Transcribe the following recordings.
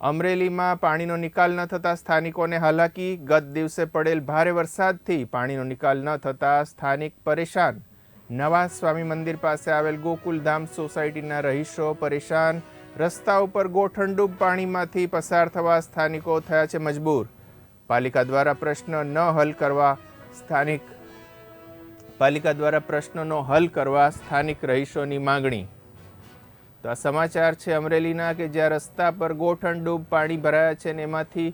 અમરેલીમાં પાણીનો નિકાલ ન થતાં સ્થાનિકોને હાલાકી. ગત દિવસે પડેલ ભારે વરસાદથી પાણીનો નિકાલ ન થતાં સ્થાનિક પરેશાન. નવા સ્વામી મંદિર પાસે આવેલ ગોકુલધામ સોસાયટીના રહીશો પરેશાન. રસ્તા ઉપર ગોઠણડૂબ પાણીમાંથી પસાર થવા સ્થાનિકો થયા છે મજબૂર. પાલિકા દ્વારા પ્રશ્ન ન હલ કરવા સ્થાનિક પાલિકા દ્વારા પ્રશ્નનો હલ કરવા સ્થાનિક રહીશોની માંગણી. તો આ સમાચાર છે અમરેલીના કે જ્યાં રસ્તા પર ગોઠણડૂબ પાણી ભરાયા છે ને એમાંથી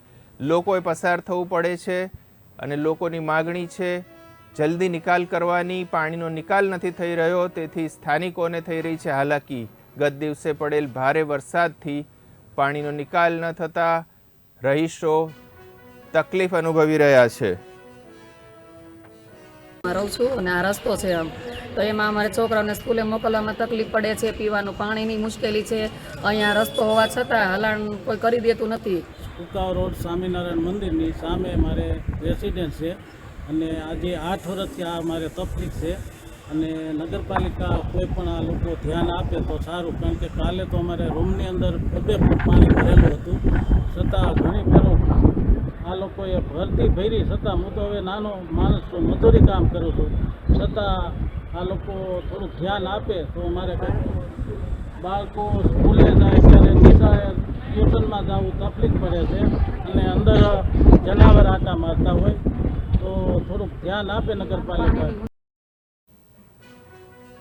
લોકોએ પસાર થવું પડે છે અને લોકોની માગણી છે જલ્દી નિકાલ કરવાની. પાણીનો નિકાલ નથી થઈ રહ્યો, તેથી સ્થાનિકોને થઈ રહી છે હાલાકી. ગત દિવસે પડેલ ભારે વરસાદથી પાણીનો નિકાલ ન થતાં રહીશો તકલીફ અનુભવી રહ્યા છે. રહું છું અને આ રસ્તો છે તો એમાં અમારે છોકરાઓને સ્કૂલે મોકલવામાં તકલીફ પડે છે, પીવાનું પાણીની મુશ્કેલી છે. અહીંયા રસ્તો હોવા છતાં હલાણ કોઈ કરી દેતું નથી. કુકાવ રોડ સ્વામિનારાયણ મંદિરની સામે મારે રેસિડેન્સ છે અને આજે આઠ વર્ષથી આ મારે તકલીફ છે અને નગરપાલિકા કોઈ પણ આ લોકો ધ્યાન આપે તો સારું, કારણ કે કાલે તો અમારે રૂમની અંદર બે ફૂટ પાણી ભરેલું હતું. છતાં ઘણી ફેરો આ લોકોએ ભરતી ભરી, છતાં હું તો હવે નાનો માણસ છું, મજૂરી કામ કરું છું. છતાં આ લોકો થોડુંક ધ્યાન આપે તો અમારે બાળકો સ્કૂલે જાય ત્યારે નિશાળે ટ્યુશનમાં જવું તકલીફ પડે છે અને અંદર જનાવર આટા મારતા હોય તો થોડુંક ધ્યાન આપે નગરપાલિકા